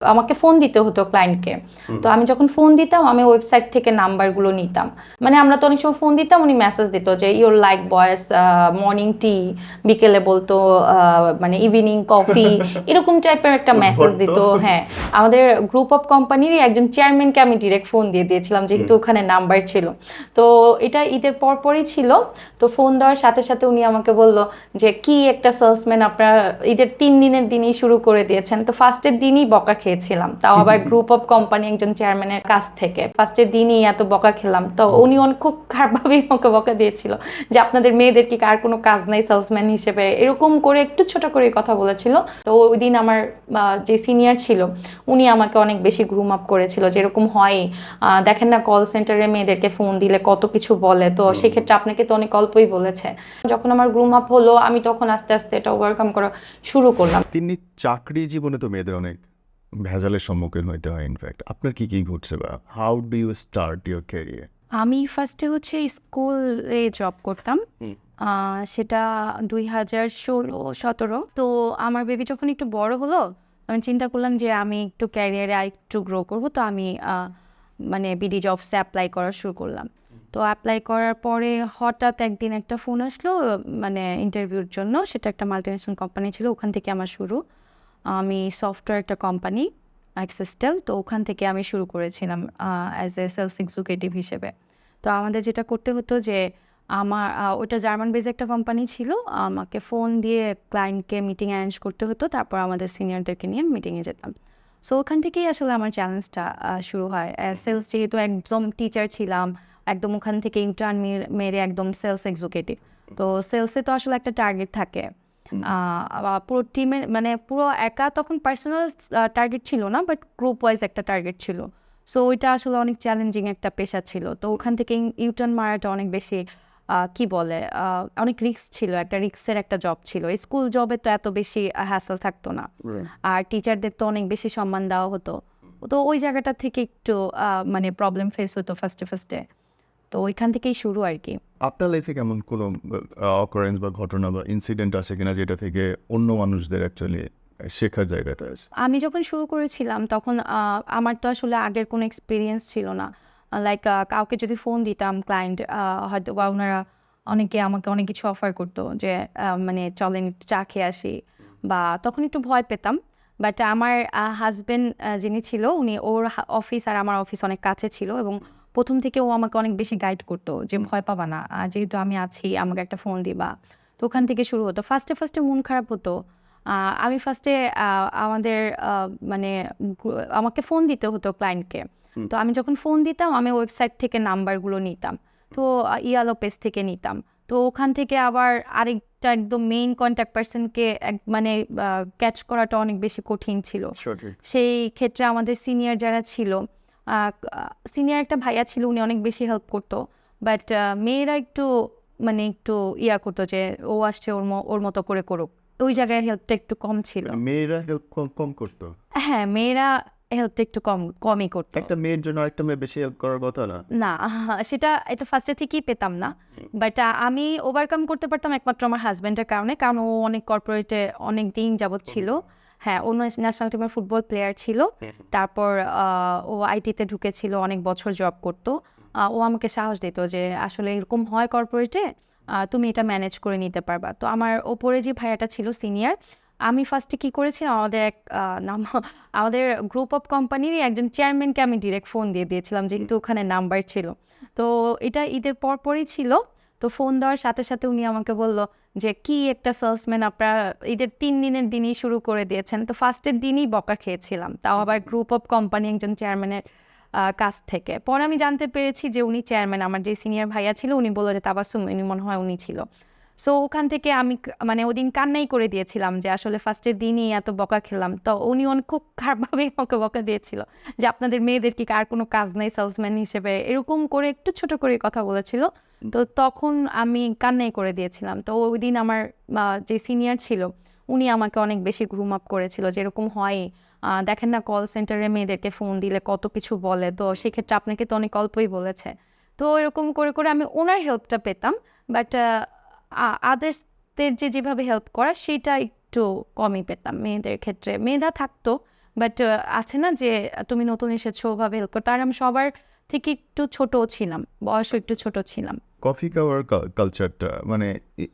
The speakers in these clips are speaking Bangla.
আমাকে ফোন দিতে হতো ক্লায়েন্টকে তো আমি যখন ফোন দিতাম আমি ওয়েবসাইট থেকে নাম্বারগুলো নিতাম। মানে আমরা তো অনেক সময় ফোন দিতাম উনি মেসেজ দিত যে your like voice morning tea বিকেলে বলতো মানে ইভিনিং কফি এরকম টাইপের একটা মেসেজ দিত হ্যাঁ। আমাদের গ্রুপ অফ কোম্পানিরই একজন চেয়ারম্যানকে আমি ডিরেক্ট ফোন দিয়ে দিয়েছিলাম যেহেতু ওখানে নাম্বার ছিল। তো এটা ঈদের পরপরই ছিল। তো ফোন দেওয়ার সাথে সাথে উনি আমাকে বলল যে কি একটা সেলসম্যান আপনারা ঈদের তিন দিনের দিনই শুরু করে দিয়েছেন? তো ফার্স্টের দিনই বকা খেয়েছিলাম তাও আবার গ্রুপ অফ কোম্পানি একজন চেয়ারম্যানের কাছ থেকে। ফার্স্টের দিনই এত বকা খেলাম। তো উনি অনেক খুব খারাপভাবেই আমাকে বকা দিয়েছিল যে আপনাদের মেয়েদের কি কার কোনো কাজ নাই সেলসম্যান হিসেবে? এরকম করে একটু ছোট করে কথা বলেছিল। তো ওই দিন আমার যে সিনিয়র ছিল উনি আমাকে অনেক বেশি গ্রুম আপ করেছিল যেরকম হয়। আহ, দেখেন না কল সেন্টারে মেয়েদেরকে ফোন দিলে কত কিছু বলে। তো সেক্ষেত্রে আপনাকে তো অনেক অল্পই বলেছে। যখন আমার গ্রুম আপ হলো আমি তখন আস্তে আস্তে এটা ওভারকাম করা শুরু করলাম। তিনি চাকরি জীবনে তো মেয়েদের অনেক ভেজালের সম্মুখীন হইতে হয় ইনফ্যাক্ট আপনার কি কি ঘটছে বা how do you start your career আমি ফার্স্টে হচ্ছে স্কুলে জব করতাম। সেটা দুই হাজার ষোলো সতেরো। তো আমার বেবি যখন একটু বড় হলো আমি চিন্তা করলাম যে আমি একটু ক্যারিয়ারে আর একটু গ্রো করব তো আমি মানে বিডি জবসে অ্যাপ্লাই করা শুরু করলাম। তো অ্যাপ্লাই করার পরে হঠাৎ একদিন একটা ফোন আসলো মানে ইন্টারভিউর জন্য। সেটা একটা মাল্টিনেশনাল কোম্পানি ছিল ওখান থেকে আমার শুরু। আমি সফটওয়্যার একটা কোম্পানি অ্যাক্সেসটেল তো ওখান থেকে আমি শুরু করেছিলাম অ্যাজ এ সেলস এক্সিকিউটিভ হিসেবে। তো আমাদের যেটা করতে হতো যে, আমার ওটা জার্মান বেজ একটা কোম্পানি ছিল, আমাকে ফোন দিয়ে ক্লায়েন্টকে মিটিং অ্যারেঞ্জ করতে হতো, তারপর আমাদের সিনিয়রদেরকে নিয়ে মিটিংয়ে যেতাম। সো ওখান থেকেই আসলে আমার চ্যালেঞ্জটা শুরু হয়। সেলস যেহেতু একদম টিচার ছিলাম, একদম ওখান থেকে ইন্টার্ন মেরে একদম সেলস এক্সিকিউটিভ তো সেলসে তো আসলে একটা টার্গেট থাকে। পুরো টিমের মানে পুরো একা তখন পার্সোনাল টার্গেট ছিল না বাট গ্রুপ ওয়াইজ একটা টার্গেট ছিল। সো ওইটা আসলে অনেক চ্যালেঞ্জিং একটা পেশা ছিল। তো ওখান থেকে ইউটার্ন মারাটা অনেক বেশি কি বলে অনেক রিস্ক ছিল একটা রিস্কের একটা জব ছিল। স্কুল জবে তো এত বেশি হ্যাসেল থাকতো না। আর টিচারদের তো অনেক বেশি সম্মান দেওয়া হতো। তো ওই জায়গাটা থেকে একটু মানে প্রবলেম ফেস হতো ফার্স্টে ফার্স্টে তো ওইখান থেকেই শুরু আর কি। আপনার লাইফে কেমন কোনো অকারেন্স বা ঘটনা বা ইনসিডেন্ট আছে কিনা যেটা থেকে অন্য মানুষদের অ্যাকচুয়ালি শেখার জায়গাটা আছে? আমি যখন শুরু করেছিলাম তখন আমার তো আসলে আগের কোনো এক্সপিরিয়েন্স ছিল না। লাইক কাউকে যদি ফোন দিতাম ক্লায়েন্ট হয়তো বা ওনারা অনেকে আমাকে অনেক কিছু অফার করতো যে মানে চলেন চা খেয়ে আসি। বা তখন একটু ভয় পেতাম। বাট আমার হাজবেন্ড যিনি ছিল, উনি ওর অফিস আর আমার অফিস অনেক কাছে ছিল এবং প্রথম থেকে ও আমাকে অনেক বেশি গাইড করতো যে ভয় পাবা না যেহেতু আমি আছি আমাকে একটা ফোন দিবা। তো ওখান থেকে শুরু হতো। ফার্স্টে ফার্স্টে মন খারাপ হতো। আমি ফার্স্টে আমাদের মানে আমাকে ফোন দিতে হতো ক্লায়েন্টকে তো আমি যখন ফোন দিতাম আমি ওয়েবসাইট থেকে নাম্বারগুলো নিতাম। তো ইয়ালো পেজ থেকে নিতাম। তো ওখান থেকে আবার আরেকটা একদম মেইন কন্ট্যাক্ট পার্সনকে মানে ক্যাচ করাটা অনেক বেশি কঠিন ছিল। সেই ক্ষেত্রে আমাদের সিনিয়র যারা ছিল সিনিয়র একটা ভাইয়া ছিল উনি অনেক বেশি হেল্প করতো। বাট মেয়েরা একটু মানে একটু ইয়া করতো যে ও আসছে ওর ওর মতো করে করুক। ওই জায়গায় হেল্পটা একটু কম ছিল। মেয়েরা হেল্প কম কম করতো? হ্যাঁ মেয়েরা হেল্পটা একটু কম কমই করতো। একটা মেয়ের জন্য আরেকটা মেয়ে বেশি হেল্প করার কথা না? না সেটা এটা ফার্স্টে থেকেই পেতাম না। বাট আমি ওভারকাম করতে পারতাম একমাত্র আমার হাজব্যান্ডের কারণে কারণ ও অনেক কর্পোরেটে অনেক দিন যাবৎ ছিল। হ্যাঁ ও ন্যাশনাল টিমের ফুটবল প্লেয়ার ছিল। তারপর ও আইটিতে ঢুকেছিল অনেক বছর জব করতো। ও আমাকে সাহস দিত যে আসলে এরকম হয় কর্পোরেটে তুমি এটা ম্যানেজ করে নিতে পারবা। তো আমার ওপরে যে ভাইয়াটা ছিল সিনিয়র আমি ফার্স্টে কি করেছিলাম আমাদের এক নাম আমাদের গ্রুপ অফ কোম্পানিরই একজন চেয়ারম্যানকে আমি ডিরেক্ট ফোন দিয়ে দিয়েছিলাম যেহেতু ওখানে নাম্বার ছিল। তো এটা ঈদের পরপরই ছিল। তো ফোন দেওয়ার সাথে সাথে উনি আমাকে বলল যে, কি একটা সেলসম্যান আপনার ঈদের তিন দিনের দিনই শুরু করে দিয়েছেন। তো ফার্স্টের দিনই বকা খেয়েছিলাম। তাও আবার গ্রুপ অফ কোম্পানি একজন চেয়ারম্যানের কাছ থেকে। পরে আমি জানতে পেরেছি যে, উনি চেয়ারম্যান আমার যে সিনিয়র ভাইয়া ছিল, উনি বলল যে, তাবাসুম, উনি মনে হয় উনি ছিল। সো ওখান থেকে আমি মানে ওদিন কান্নাই করে দিয়েছিলাম যে আসলে ফার্স্টের দিনই এত বকা খেলাম। তো উনি অনেক খুব খারাপভাবেই আমাকে বকা দিয়েছিল যে আপনাদের মেয়েদের কি কার কোনো কাজ নেই সেলসম্যান হিসেবে। এরকম করে একটু ছোট করে কথা বলেছিল। তো তখন আমি কান্নাই করে দিয়েছিলাম। তো ওই দিন আমার যে সিনিয়র ছিল, উনি আমাকে অনেক বেশি গ্রুম আপ করেছিল যেরকম হয়। দেখেন না কল সেন্টারে মেয়েদেরকে ফোন দিলে কত কিছু বলে। তো সেক্ষেত্রে আপনাকে তো অনেক অল্পই বলেছে। তো এরকম করে করে আমি ওনার হেল্পটা পেতাম। বাট আদার্সদের যে যেভাবে হেল্প করা সেটা একটু কমই পেতাম মেয়েদের ক্ষেত্রে। মেয়েরা থাকতো বাট আছে না যে তুমি নতুন এসেছ ওভাবে হেল্প করতে তার আমি সবার থেকে একটু ছোট ছিলাম বয়সও একটু ছোট ছিলাম। কফি খাওয়ার কালচারটা মানে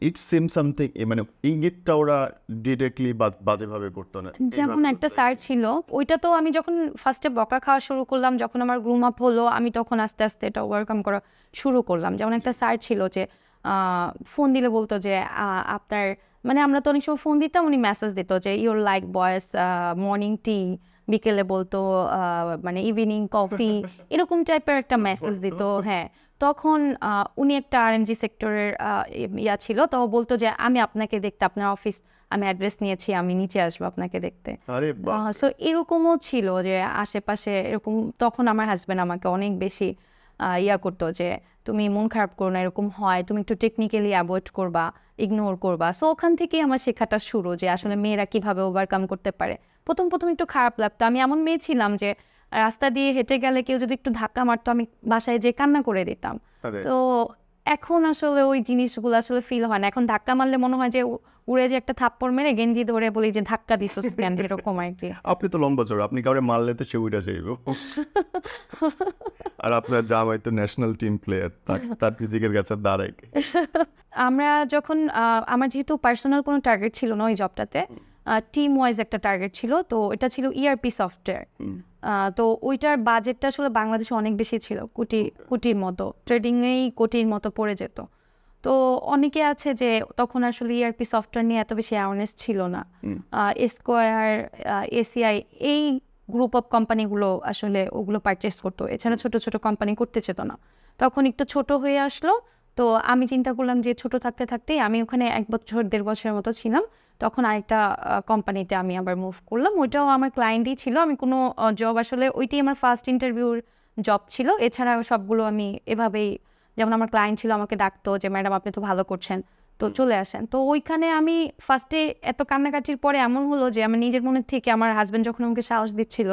ইট সিম সামথিং মানে ইঙ্গিতটা ওরা ডিরেক্টলি বাজেভাবে করতো না। যেমন একটা। স্যার ছিল ওইটা তো আমি যখন ফার্স্টে বকা খাওয়া শুরু করলাম যখন আমার গ্রুম আপ হলো আমি তখন আস্তে আস্তে এটা ওভারকাম করা শুরু করলাম। যেমন একটা স্যার ছিল যে ফোন দিলে বলতো যে আপনার মানে আমরা তো অনেক সময় ফোন দিতাম উনি মেসেজ দিত যে your like voice morning tea বিকেলে বলতো মানে ইভিনিং কফি এরকম টাইপের একটা মেসেজ দিত হ্যাঁ। তখন উনি একটা আর এমজি সেক্টরের ইয়া ছিল তো বলতো যে আমি আপনাকে দেখতে আপনার অফিস আমি অ্যাড্রেস নিয়েছি আমি নিচে আসব আপনাকে দেখতে। সো এরকমও ছিল যে আশেপাশে এরকম তখন আমার হাজব্যান্ড আমাকে অনেক বেশি ইয়া করতো যে তুমি মন খারাপ করো না এরকম হয়। তুমি একটু টেকনিক্যালি অ্যাভয়েড করবা ইগনোর করবা। সো ওখান থেকেই আমার শেখাটা শুরু যে আসলে মেয়েরা কীভাবে ওভারকাম করতে পারে। প্রথম প্রথম একটু খারাপ লাগতো। আমি এমন মেয়ে ছিলাম যে রাস্তা দিয়ে হেঁটে গেলে কেউ যদি একটু ধাক্কা মারতো আমি বাসায় যে কান্না করে দিতাম। তো এখন আসলে ওই জিনিসগুলো আসলে ফিল হয় না। এখন ধাক্কা মারলে মনে হয় যে উড়ে যে একটা থাপ্পড় মেরে গেঞ্জি ধরে বলি যে ধাক্কা দিস কেন এরকম আর কি। আপনি তো লম্বা চড় আপনি কাউরে মারলে তো সে উইটা যাইব। আর আপনার জামাই তো ন্যাশনাল টিম প্লেয়ার তার ফিজিকের কাছে দাঁড়ায় আমরা যখন আমার যেহেতু পার্সোনাল কোনো টার্গেট ছিল না ওই জবটাতে টিম ওয়াইজ একটা টার্গেট ছিল তো এটা ছিল ইআরপি সফটওয়্যার হুম। তো ওইটার বাজেটটা আসলে বাংলাদেশে অনেক বেশি ছিল কোটি কোটির মতো। ট্রেডিংয়েই কোটির মতো পড়ে যেত। তো অনেকে আছে যে তখন আসলে ইআরপি সফটওয়্যার নিয়ে এত বেশি অ্যাওয়ারনেস ছিল না। স্কোয়ার এসিআই এই গ্রুপ অফ কোম্পানিগুলো আসলে ওগুলো পারচেস করতো। এছাড়া ছোট ছোট কোম্পানি করতে চেত না। তখন একটু ছোট হয়ে আসলো। তো আমি চিন্তা করলাম যে ছোট থাকতে থাকতেই আমি ওখানে এক বছর দেড় বছরের মতো ছিলাম। তখন আরেকটা কোম্পানিতে আমি আবার মুভ করলাম। ওইটাও আমার ক্লায়েন্টই ছিল। আমি কোনো জব আসলে ওইটাই আমার ফার্স্ট ইন্টারভিউর জব ছিল। এছাড়া সবগুলো আমি এভাবেই যেমন আমার ক্লায়েন্ট ছিল আমাকে ডাকতো যে ম্যাডাম আপনি তো ভালো করছেন। তো চলে আসেন। তো ওইখানে আমি ফার্স্টে এত কান্নাকাটির পরে এমন হলো যে আমার নিজের মনের থেকে আমার হাজব্যান্ড যখন আমাকে সাহস দিচ্ছিল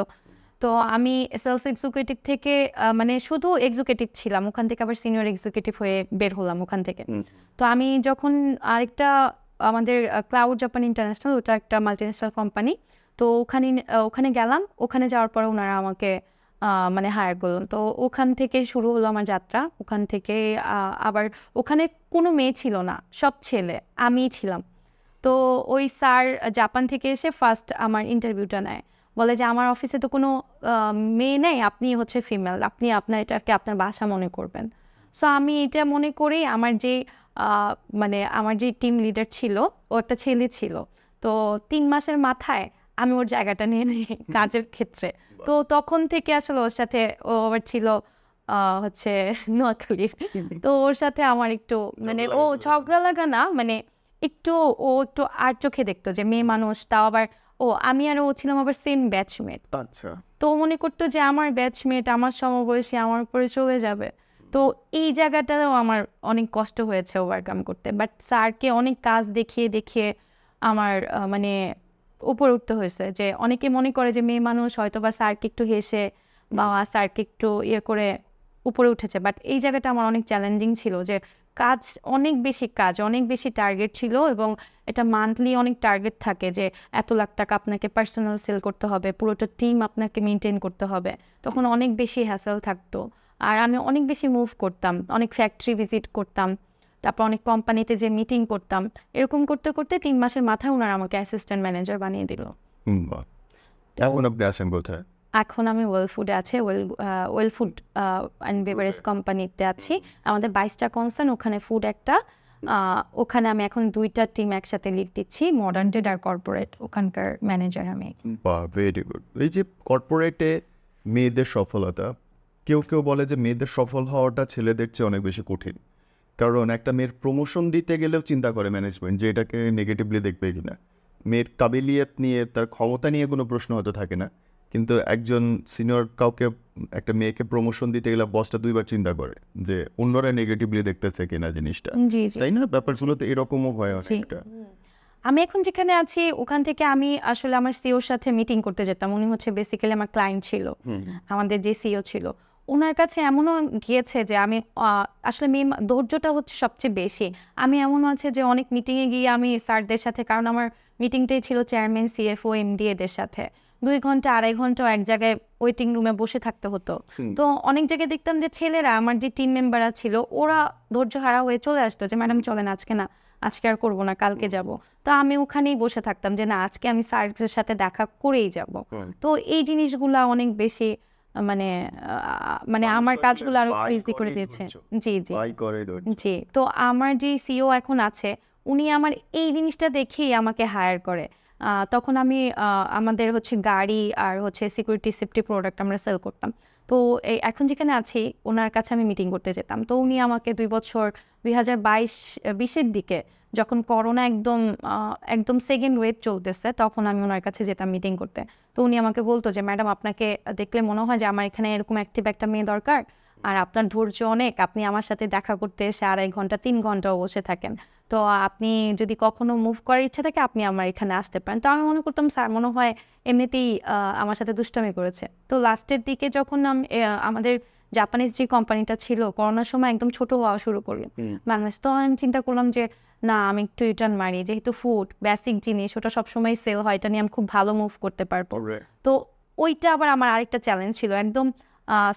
তো আমি সেলস এক্সিকিউটিভ থেকে মানে শুধু এক্সিকিউটিভ ছিলাম। ওখান থেকে আবার সিনিয়র এক্সিকিউটিভ হয়ে বের হলাম ওখান থেকে। তো আমি যখন আরেকটা আমাদের ক্লাউড জাপান ইন্টারন্যাশনাল ওটা একটা মাল্টিন্যাশনাল কোম্পানি তো ওখানে ওখানে গেলাম, ওখানে যাওয়ার পরে ওনারা আমাকে মানে হায়ার করলাম তো ওখান থেকে শুরু হলো আমার যাত্রা। ওখান থেকে আবার ওখানে কোনো মেয়ে ছিল না, সব ছেলে, আমিই ছিলাম। তো ওই স্যার জাপান থেকে এসে ফার্স্ট আমার ইন্টারভিউটা নেয়। বলে যে, আমার অফিসে তো কোনো মেয়ে নেই, আপনি হচ্ছে ফিমেল আপনি আপনার এটাকে আপনার বাসা মনে করবেন। সো আমি এটা মনে করি আমার যে মানে আমার যে টিম লিডার ছিল ও একটা ছেলে ছিল। তো তিন মাসের মাথায় আমি ওর জায়গাটা নিয়ে নিই কাজের ক্ষেত্রে। তো তখন থেকে আসলে ওর সাথে ও আবার ছিল হচ্ছে নোয়াখালী তো ওর সাথে আমার একটু মানে ও ঝগড়া লাগা না মানে একটু ও একটু আর চোখে দেখতো যে মেয়ে মানুষ তাও আবার ও আমি আর ও ছিলাম আবার সেম ব্যাচমেট আচ্ছা। তো মনে করতো যে আমার ব্যাচমেট আমার সমবয়সী আমার উপরে চলে যাবে। তো এই জায়গাটাও আমার অনেক কষ্ট হয়েছে ওভারকাম করতে। বাট স্যারকে অনেক কাজ দেখিয়ে দেখিয়ে আমার মানে উপরে উঠতে হয়েছে যে অনেকে মনে করে যে মেয়ে মানুষ হয়তো বা স্যারকে একটু হেসে বা স্যারকে একটু ইয়ে করে উপরে উঠেছে। বাট এই জায়গাটা আমার অনেক চ্যালেঞ্জিং ছিল যে কাজ অনেক বেশি কাজ অনেক বেশি টার্গেট ছিল এবং এটা মান্থলি অনেক টার্গেট থাকে যে এত লাখ টাকা আপনাকে পার্সোনাল সেল করতে হবে পুরোটা টিম আপনাকে মেনটেন করতে হবে। তখন অনেক বেশি হ্যাসেল থাকতো। আর আমি অনেক বেশি মুভ করতাম অনেক ফ্যাক্টরি ভিজিট করতাম তারপর অনেক কোম্পানিতে যে মিটিং করতাম এরকম করতে করতে তিন মাসের মাথায় ওনারা আমাকে অ্যাসিস্ট্যান্ট ম্যানেজার বানিয়ে দিল। এখন আপনি আছেন কোথায়? এখন আমি ওয়েল ফুডে আছে Well Well Food and beverage কোম্পানিতে আছি। আমাদের বাইশটা কনসার্ন ওখানে ফুড একটা ওখানে আমি এখন দুইটা টিম একসাথে লিড দিচ্ছি মডার্ন ট্রেড আর কর্পোরেট ওখানকার ম্যানেজার আমি। ভেরি গুড এই যে কর্পোরেটে মেয়েদের সফলতা কেউ কেউ বলে যে মেয়েদের সফল হওয়াটা ছেলেদের চেয়ে অনেক বেশি কঠিন। কারণ একটা মেয়ের প্রমোশন দিতে গেলেও চিন্তা করে ম্যানেজমেন্ট যে এটাকে নেগেটিভলি দেখবে কিনা মেয়ের কাবিলিয়ত নিয়ে তার ক্ষমতা নিয়ে কোনো প্রশ্ন হয়তো থাকে না। কিন্তু একজন সিনিয়র কাউকে একটা মেয়েকে প্রমোশন দিতে গেলে বসটা দুইবার চিন্তা করে যে অন্যরা নেগেটিভলি দেখতেছে কিনা জিনিসটা। তাই না? ব্যাপারগুলো তো এরকমও হয়। অনেকটা। আমি এখন যেখানে আছি ওখান থেকে আমি আসলে আমার সিওর সাথে মিটিং করতে যেতাম। উনি হচ্ছে বেসিক্যালি আমার ক্লায়েন্ট ছিল। আমাদের যে সিও ছিল। ওনার কাছে এমনও গিয়েছে যে আমি আসলে মেয়ে ধৈর্যটা হচ্ছে সবচেয়ে বেশি। আমি এমনও আছে যে অনেক মিটিংয়ে গিয়ে আমি স্যারদের সাথে কারণ আমার মিটিংটাই ছিল চেয়ারম্যান সিএফও এমডি এদের সাথে। দুই ঘণ্টা আড়াই ঘণ্টা এক জায়গায় ওয়েটিং রুমে বসে থাকতে হতো। তো অনেক জায়গায় দেখতাম যে ছেলেরা আমার যে টিম মেম্বাররা ছিল ওরা ধৈর্য হারা হয়ে চলে আসতো যে ম্যাডাম চলেন আজকে না আজকে আর করব না কালকে যাব। তো আমি ওখানেই বসে থাকতাম যে না আজকে আমি স্যারের সাথে দেখা করেই যাব। তো এই জিনিসগুলা অনেক বেশি মানে মানে আমার কাজগুলো আরও ইজি করে দিয়েছে। জি জি। জি তো আমার যে সিও এখন আছে উনি আমার এই জিনিসটা দেখেই আমাকে হায়ার করে। আহ, তখন আমি আমাদের হচ্ছে গাড়ি আর হচ্ছে সিকিউরিটি সেফটি প্রোডাক্ট আমরা সেল করতাম। তো এই এখন যেখানে আছি ওনার কাছে আমি মিটিং করতে যেতাম। তো উনি আমাকে দুই বছর দুই হাজার বাইশ বিশের দিকে যখন করোনা একদম একদম সেকেন্ড ওয়েভ চলতেছে তখন আমি ওনার কাছে যেতাম মিটিং করতে। তো উনি আমাকে বলতো যে ম্যাডাম আপনাকে দেখলে মনে হয় যে আমার এখানে এরকম অ্যাক্টিভ একটা মেয়ে দরকার আর আপনার ধৈর্য অনেক আপনি আমার সাথে দেখা করতে এসে আড়াই ঘণ্টা তিন ঘন্টাও বসে থাকেন। তো আপনি যদি কখনো মুভ করার ইচ্ছা থাকে আপনি আমার এখানে আসতে পারেন। তো আমি মনে করতাম স্যার মনে হয় এমনিতেই আমার সাথে দুষ্টামি করেছে। তো লাস্টের দিকে যখন আমাদের জাপানিজ যে কোম্পানিটা ছিল করোনার সময় একদম ছোট হওয়া শুরু করল। বাংলাদেশ তো আমি চিন্তা করলাম যে না আমি একটু রিটার্ন মারি। যেহেতু ফুড বেসিক জিনিস ওটা সবসময় সেল হয় এটা নিয়ে আমি খুব ভালো মুভ করতে পারব। তো ওইটা আবার আমার আরেকটা চ্যালেঞ্জ ছিল। একদম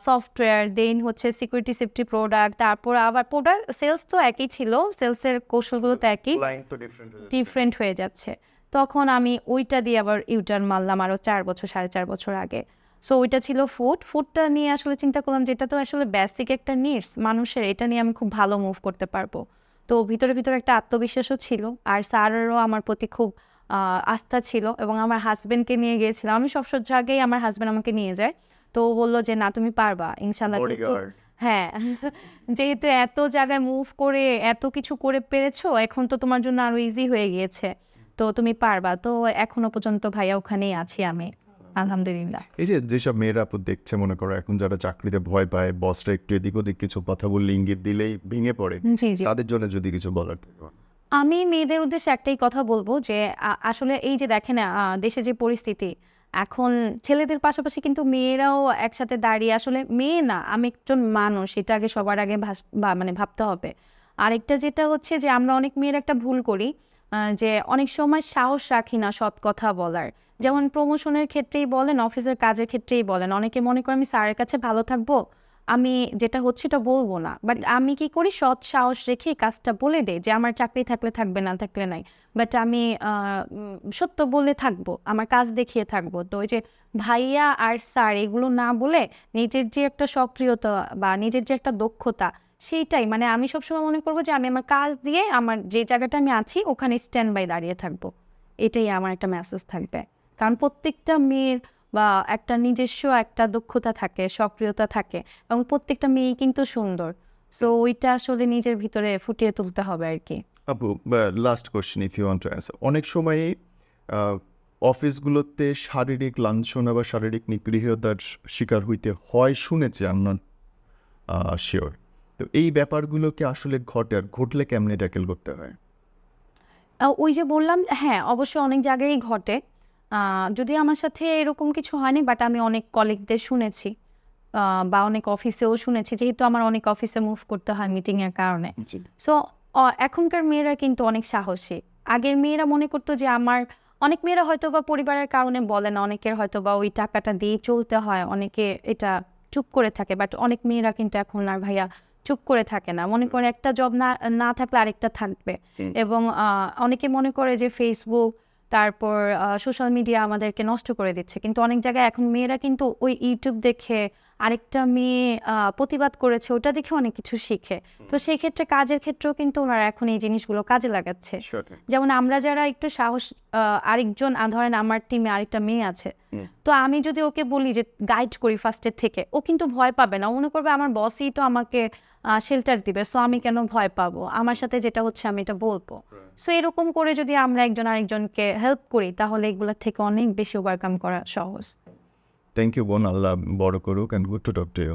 সফটওয়্যার দেন হচ্ছে সিকিউরিটি সেফটি প্রোডাক্ট তারপর আবার প্রোডাক্ট সেলস তো একই ছিল সেলসের কৌশলগুলো তো একই। ডিফারেন্ট হয়ে যাচ্ছে। তখন আমি ওইটা দিয়ে আবার ইউটার্ন মারলাম আরও চার বছর সাড়ে চার বছর আগে। সো ওইটা ছিল ফুড ফুডটা নিয়ে আসলে চিন্তা করলাম যে এটা তো আসলে বেসিক একটা নিডস মানুষের এটা নিয়ে আমি খুব ভালো মুভ করতে পারব। তো ভিতরে ভিতরে একটা আত্মবিশ্বাসও ছিল। আর স্যারেরও আমার প্রতি খুব আস্থা ছিল এবং আমার হাজবেন্ডকে নিয়ে গিয়েছিলাম। আমি সব আগেই আমার হাজবেন্ড আমাকে নিয়ে যায়। তো বলল যে না তুমি পারবা। ইনশাল্লাহ Bodyguard. হ্যাঁ যেহেতু এত জায়গায় মুভ করে এত কিছু করে পেরেছ এখন তো তোমার জন্য আরও ইজি হয়ে গিয়েছে। তো তুমি পারবা। তো এখনও পর্যন্ত ভাইয়া ওখানেই আছি আমি। আলহামদুলিল্লাহ। এই যে যেসব মেয়েরা আপু দেখছে মনে করো এখন যারা চাকরিতে ভয় পায় বসটা একটু এদিক ওদিক কিছু কথা বললে ইঙ্গিত দিলেই ভেঙে পড়ে। জি জি। তাদের জন্য যদি কিছু বলার থাকে। আমি মেয়েদের উদ্দেশ্যে একটাই কথা বলব যে আসলে এই যে দেখেন দেশে যে পরিস্থিতি এখন ছেলেদের পাশাপাশি কিন্তু মেয়েরাও একসাথে দাঁড়িয়ে আসলে মেয়ে না আমি একজন মানুষ এটা আগে সবার আগে ভাস- মানে ভাবতে হবে। আরেকটা যেটা হচ্ছে যে আমরা অনেক মেয়ের একটা ভুল করি যে অনেক সময় সাহস রাখি না সৎ কথা বলার। যেমন প্রমোশনের ক্ষেত্রেই বলেন অফিসের কাজের ক্ষেত্রেই বলেন, অনেকে মনে করে আমি স্যারের কাছে ভালো থাকব, আমি যেটা হচ্ছে এটা বলব না। বাট আমি কি করি? সৎ সাহস রেখে কাজটা বলে দেই যে আমার চাকরি থাকলে থাকবে, না থাকলে নাই। বাট আমি সত্য বলে থাকব, আমার কাজ দেখিয়ে থাকব। তো ওই যে ভাইয়া আর স্যার এগুলো না বলে নিজের যে একটা সক্রিয়তা বা নিজের যে একটা দক্ষতা সেইটাই মানে আমি সবসময় মনে করব যে আমি আমার কাজ দিয়ে আমার যে জায়গাটা আমি আছি, ওখানে স্ট্যান্ড বাই দাঁড়িয়ে থাকব। এটাই আমার একটা মেসেজ থাকবে। কারণ প্রত্যেকটা মেয়ের বা একটা নিজস্ব একটা দক্ষতা থাকে, সক্রিয়তা থাকে এবং প্রত্যেকটা মেয়ে কিন্তু সুন্দর। সো ওইটা আসলে নিজের ভিতরে ফুটিয়ে তুলতে হবে আর কি আপু last question if you want to answer অনেক সময় অফিসগুলোতে শারীরিক লাঞ্ছনা বা শারীরিক নিগৃহতার শিকার হইতে হয় শুনেছি আম নট শিওর তো এই ব্যাপারগুলোকে আসলে ঘটে আর ঘটলে কেমনে ট্যাকেল করতে হয়? ওই যে বললাম হ্যাঁ অবশ্যই অনেক জায়গায় ঘটে। যদি আমার সাথে এরকম কিছু হয়নি বাট আমি অনেক কলিগদের শুনেছি বা অনেক অফিসেও শুনেছি যেহেতু আমার অনেক অফিসে মুভ করতে হয় মিটিংয়ের কারণে। সো এখনকার মেয়েরা কিন্তু অনেক সাহসী। আগের মেয়েরা মনে করতো যে আমার অনেক মেয়েরা হয়তো বা পরিবারের কারণে বলে না অনেকের হয়তো বা ওই টাকাটা দিয়ে চলতে হয় অনেকে এটা চুপ করে থাকে বাট অনেক মেয়েরা কিন্তু এখন আর ভাইয়া চুপ করে থাকে না। মনে করে একটা জব না না থাকলে আরেকটা থাকবে। এবং আহ, অনেকে মনে করে যে ফেসবুক তারপর সোশ্যাল মিডিয়া আমাদেরকে নষ্ট করে দিচ্ছে। কিন্তু অনেক জায়গায় এখন মেয়েরা কিন্তু ওই ইউটিউব দেখে আরেকটা মেয়ে প্রতিবাদ করেছে ওটা দেখে অনেক কিছু শিখে। তো সেই ক্ষেত্রে কাজের ক্ষেত্রেও কিন্তু ওনারা এখন এই জিনিসগুলো কাজে লাগাচ্ছে। যেমন আমরা যারা একটু সাহস আরেকজন ধরেন আমার টিমে আরেকটা মেয়ে আছে তো আমি যদি ওকে বলি যে গাইড করি ফার্স্টের থেকে ও কিন্তু ভয় পাবে না। মনে করবে আমার বসই তো আমাকে শেল্টার দিবে সো আমি কেন ভয় পাবো? আমার সাথে যেটা হচ্ছে আমি এটা বলব। সো এরকম করে যদি আমরা একজন আরেকজনকে হেল্প করি তাহলে এগুলোর থেকে অনেক বেশি ওভারকাম করা সহজ। থ্যাংক ইউ বোন। আল্লাহ বড় করুক and good to talk to you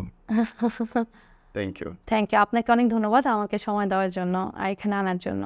thank you thank you আপনাকে অনেক ধন্যবাদ আমাকে সময় দেওয়ার জন্য আর এখানে আনার জন্য।